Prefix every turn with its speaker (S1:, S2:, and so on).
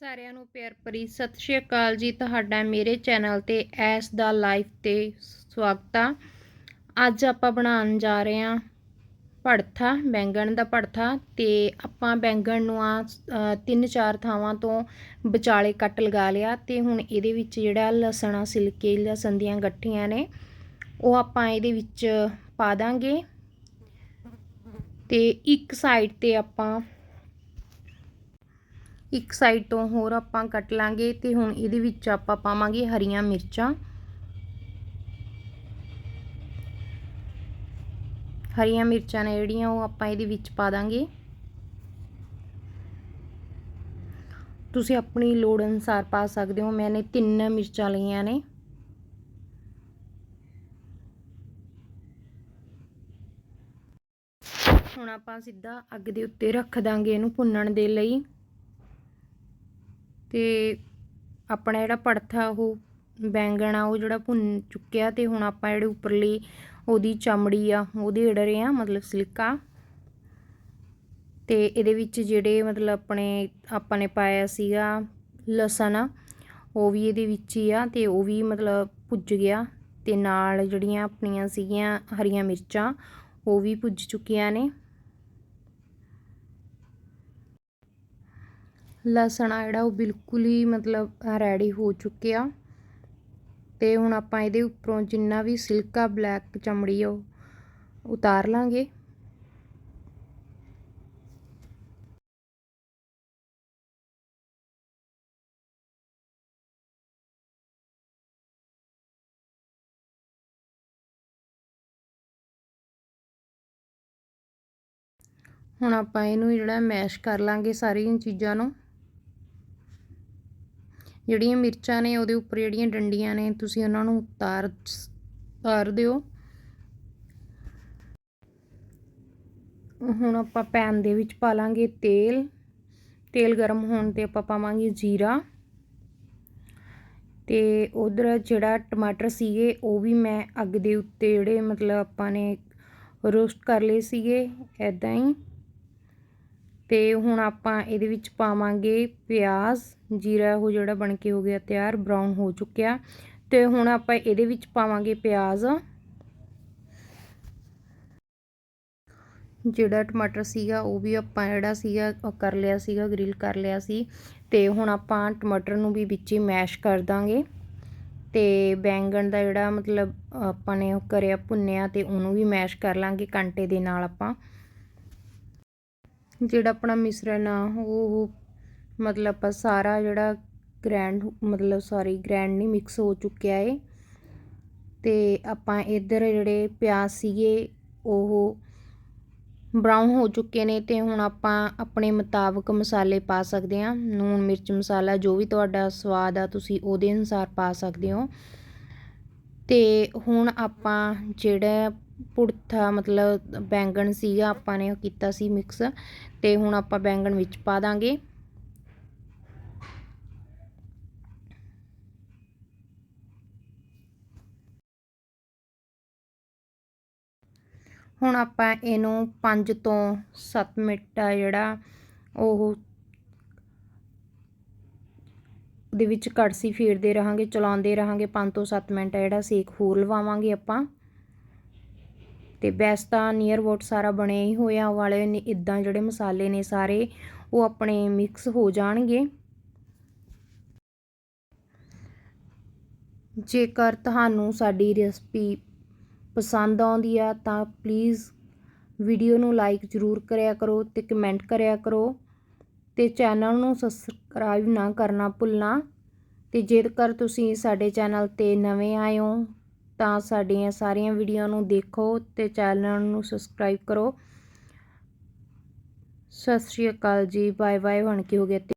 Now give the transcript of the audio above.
S1: ਸਾਰਿਆਂ ਨੂੰ ਪਿਆਰ ਭਰੀ ਸਤਿ ਸ਼੍ਰੀ ਅਕਾਲ ਜੀ ਤੁਹਾਡਾ ਮੇਰੇ ਚੈਨਲ ਤੇ ਐਸ ਦਾ ਲਾਈਫ ਤੇ ਸਵਾਗਤ ਆ। ਅੱਜ ਆਪਾਂ ਬਣਾਉਣ ਜਾ ਰਹੇ ਹਾਂ ਭੜਥਾ, ਬੈਂਗਣ ਦਾ ਭੜਥਾ ਤੇ ਆਪਾਂ ਬੈਂਗਣ ਨੂੰ ਆ ਤਿੰਨ ਚਾਰ ਥਾਵਾਂ ਤੋਂ ਵਿਚਾਲੇ ਕੱਟ ਲਗਾ ਲਿਆ ਤੇ ਹੁਣ ਇਹਦੇ ਵਿੱਚ ਜਿਹੜਾ ਲਸਣ ਆ, ਸਿਲਕੇ ਲਸਣ ਦੀਆਂ ਗੱਠੀਆਂ ਨੇ, ਉਹ ਆਪਾਂ ਇਹਦੇ ਵਿੱਚ ਪਾ ਦਾਂਗੇ। ਤੇ ਇੱਕ ਸਾਈਡ ਤੇ ਆਪਾਂ ਇੱਕ ਸਾਈਡ ਤੋਂ ਹੋਰ ਆਪਾਂ ਕੱਟ ਲਾਂਗੇ ਤੇ ਹੁਣ ਇਹਦੇ ਵਿੱਚ ਆਪਾਂ ਪਾਵਾਂਗੇ ਹਰੀਆਂ ਮਿਰਚਾਂ। ਹਰੀਆਂ ਮਿਰਚਾਂ ਨੇ ਜਿਹੜੀਆਂ ਉਹ ਆਪਾਂ ਇਹਦੇ ਵਿੱਚ ਪਾ ਦਾਂਗੇ। ਤੁਸੀਂ ਆਪਣੀ ਲੋੜ ਅਨੁਸਾਰ ਪਾ ਸਕਦੇ ਹੋ। ਮੈਨੇ ਤਿੰਨ ਮਿਰਚਾਂ ਲਈਆਂ ਨੇ। ਹੁਣ ਆਪਾਂ ਸਿੱਧਾ ਅੱਗ ਦੇ ਉੱਤੇ ਰੱਖ ਦਾਂਗੇ ਇਹਨੂੰ ਭੁੰਨਣ ਦੇ ਲਈ। ਤੇ ਆਪਣਾ ਜਿਹੜਾ ਪੜਥਾ ਉਹ ਬੈਂਗਣ ਆ, ਉਹ ਜਿਹੜਾ ਭੁੰਨ ਚੁੱਕਿਆ ਤੇ ਹੁਣ ਆਪਾਂ ਜਿਹੜੇ ਉੱਪਰਲੀ ਉਹਦੀ ਚਮੜੀ ਆ, ਉਹਦੇ ਰਹੇ ਆ, ਮਤਲਬ ਸਿਲਕਾ। ਤੇ ਇਹਦੇ ਵਿੱਚ ਜਿਹੜੇ ਮਤਲਬ ਆਪਣੇ, ਆਪਾਂ ਨੇ ਪਾਇਆ ਸੀਗਾ ਲਸਣ, ਉਹ ਵੀ ਇਹਦੇ ਵਿੱਚ ਹੀ ਆ ਤੇ ਉਹ ਵੀ ਮਤਲਬ ਭੁੱਜ ਗਿਆ। ਤੇ ਨਾਲ ਜਿਹੜੀਆਂ ਆਪਣੀਆਂ ਸੀਗੀਆਂ ਹਰੀਆਂ ਮਿਰਚਾਂ, ਉਹ ਵੀ ਭੁੱਜ ਚੁੱਕੀਆਂ ਨੇ। ਲਸਣ ਆ ਜਿਹੜਾ ਉਹ ਬਿਲਕੁਲ ਹੀ ਮਤਲਬ ਰੈਡੀ ਹੋ ਚੁੱਕਿਆ ਤੇ ਹੁਣ ਆਪਾਂ ਇਹਦੇ ਉੱਪਰੋਂ ਜਿੰਨਾ ਵੀ ਸਿਲਕਾ ਬਲੈਕ ਚਮੜੀ ਉਹ ਉਤਾਰ ਲਾਂਗੇ। ਹੁਣ ਆਪਾਂ ਇਹਨੂੰ ਜਿਹੜਾ ਮੈਸ਼ ਕਰ ਲਾਂਗੇ ਸਾਰੀਆਂ ਚੀਜ਼ਾਂ ਨੂੰ। ਜਿਹੜੀਆਂ ਮਿਰਚਾਂ ਨੇ ਉਹਦੇ ਉੱਪਰ ਜਿਹੜੀਆਂ ਡੰਡੀਆਂ ਨੇ, ਤੁਸੀਂ ਉਹਨਾਂ ਨੂੰ ਉਤਾਰ ਉਤਾਰ ਦਿਓ। ਹੁਣ ਆਪਾਂ ਪੈਨ ਦੇ ਵਿੱਚ ਪਾ ਲਾਂਗੇ ਤੇਲ। ਤੇਲ ਗਰਮ ਹੋਣ ਤੇ ਆਪਾਂ ਪਾਵਾਂਗੇ ਜੀਰਾ। ਤੇ ਉਧਰ ਜਿਹੜਾ ਟਮਾਟਰ ਸੀਗੇ, ਉਹ ਵੀ ਮੈਂ ਅੱਗ ਦੇ ਉੱਤੇ ਜਿਹੜੇ ਮਤਲਬ ਆਪਾਂ ਨੇ ਰੋਸਟ ਕਰ ਲਏ ਸੀਗੇ ਐਦਾਂ ਹੀ। ਤੇ ਹੁਣ ਆਪਾਂ ਇਹਦੇ ਵਿੱਚ ਪਾਵਾਂਗੇ ਪਿਆਜ਼, ਜੀਰਾ ਉਹ ਜਿਹੜਾ ਬਣ ਕੇ ਹੋ ਗਿਆ ਤਿਆਰ ਬਰਾਊਨ ਹੋ ਚੁੱਕਿਆ। ਤੇ ਹੁਣ ਆਪਾਂ ਇਹਦੇ ਵਿੱਚ ਪਾਵਾਂਗੇ ਪਿਆਜ਼। ਜਿਹੜਾ ਟਮਾਟਰ ਸੀਗਾ ਉਹ ਵੀ ਆਪਾਂ ਜਿਹੜਾ ਸੀਗਾ ਕਰ ਲਿਆ ਸੀਗਾ ਗ੍ਰਿਲ ਕਰ ਲਿਆ ਸੀ। ਤੇ ਹੁਣ ਆਪਾਂ ਟਮਾਟਰ ਨੂੰ ਵੀ ਵਿੱਚ ਹੀ ਮੈਸ਼ ਕਰ ਦਾਂਗੇ। ਤੇ ਬੈਂਗਣ ਦਾ ਜਿਹੜਾ ਮਤਲਬ ਆਪਾਂ ਨੇ ਉਹ ਕਰਿਆ ਭੁੰਨਿਆ ਤੇ ਉਹਨੂੰ ਵੀ ਮੈਸ਼ ਕਰ ਲਾਂਗੇ ਕਾਂਟੇ ਦੇ ਨਾਲ ਆਪਾਂ। ਜਿਹੜਾ ਆਪਣਾ ਮਿਸ਼ਰਣ ਆ, ਉਹ ਮਤਲਬ ਆਪਾਂ ਸਾਰਾ ਜਿਹੜਾ ਗ੍ਰੈਂਡ ਮਤਲਬ ਸੌਰੀ ਗ੍ਰੈਂਡ ਨਹੀਂ ਮਿਕਸ ਹੋ ਚੁੱਕਿਆ ਏ। ਤੇ ਆਪਾਂ ਇੱਧਰ ਜਿਹੜੇ ਪਿਆਜ਼ ਸੀਗੇ, ਉਹ ਬਰਾਊਨ ਹੋ ਚੁੱਕੇ ਨੇ ਤੇ ਹੁਣ ਆਪਾਂ ਆਪਣੇ ਮੁਤਾਬਕ ਮਸਾਲੇ ਪਾ ਸਕਦੇ ਹਾਂ। ਨੂਣ ਮਿਰਚ ਮਸਾਲਾ ਜੋ ਵੀ ਤੁਹਾਡਾ ਸਵਾਦ ਆ, ਤੁਸੀਂ ਉਹਦੇ ਅਨੁਸਾਰ ਪਾ ਸਕਦੇ ਹੋ। ਅਤੇ ਹੁਣ ਆਪਾਂ ਜਿਹੜਾ ਪੁੜਥਾ ਮਤਲਬ ਬੈਂਗਣ ਸੀਗਾ, ਆਪਾਂ ਨੇ ਉਹ ਕੀਤਾ ਸੀ ਮਿਕਸ ਅਤੇ ਹੁਣ ਆਪਾਂ ਬੈਂਗਣ ਵਿੱਚ ਪਾ ਦਾਂਗੇ। ਹੁਣ ਆਪਾਂ ਇਹਨੂੰ 5 ਤੋਂ 7 ਮਿੰਟ ਆ ਜਿਹੜਾ ਉਹ ਦੇ ਵਿੱਚ ਕੜਸੀ ਫੇਰਦੇ ਰਹਾਂਗੇ, ਚਲਾਉਂਦੇ ਰਹਾਂਗੇ। 5 ਤੋਂ 7 ਮਿੰਟ ਆ ਜਿਹੜਾ ਸੇਕ ਹੋਰ ਲਵਾਵਾਂਗੇ ਆਪਾਂ। ਤੇ ਬੈਸ ਤਾਂ ਨੀਅਰ ਵੋਟ ਸਾਰਾ ਬਣਿਆ ਹੀ ਹੋਇਆ ਵਾਲੇ ਨੇ ਇਦਾਂ ਜਿਹੜੇ ਮਸਾਲੇ ਨੇ ਸਾਰੇ, ਉਹ ਆਪਣੇ ਮਿਕਸ ਹੋ ਜਾਣਗੇ। ਜੇਕਰ ਤੁਹਾਨੂੰ ਸਾਡੀ ਰੈਸਪੀ ਪਸੰਦ ਆਉਂਦੀ ਆ, ਤਾਂ ਪਲੀਜ਼ ਵੀਡੀਓ ਨੂੰ ਲਾਈਕ ਜ਼ਰੂਰ ਕਰਿਆ ਕਰੋ ਤੇ ਕਮੈਂਟ ਕਰਿਆ ਕਰੋ। ਤੇ ਚੈਨਲ ਨੂੰ ਸਬਸਕ੍ਰਾਈਬ ਨਾ ਕਰਨਾ ਭੁੱਲਣਾ ਤੇ ਜੇਕਰ ਤੁਸੀਂ ਸਾਡੇ ਚੈਨਲ ਤੇ ਨਵੇਂ ਆਏ ਹੋ, ਤਾਂ ਸਾਡੀਆਂ ਸਾਰੀਆਂ ਵੀਡੀਓ ਨੂੰ ਦੇਖੋ ਤੇ ਚੈਨਲ ਨੂੰ ਸਬਸਕ੍ਰਾਈਬ ਕਰੋ। ਸਤਿ ਸ਼੍ਰੀ ਅਕਾਲ ਜੀ ਬਾਏ ਬਾਏ ਹੁਣ ਕੀ ਹੋ ਗਿਆ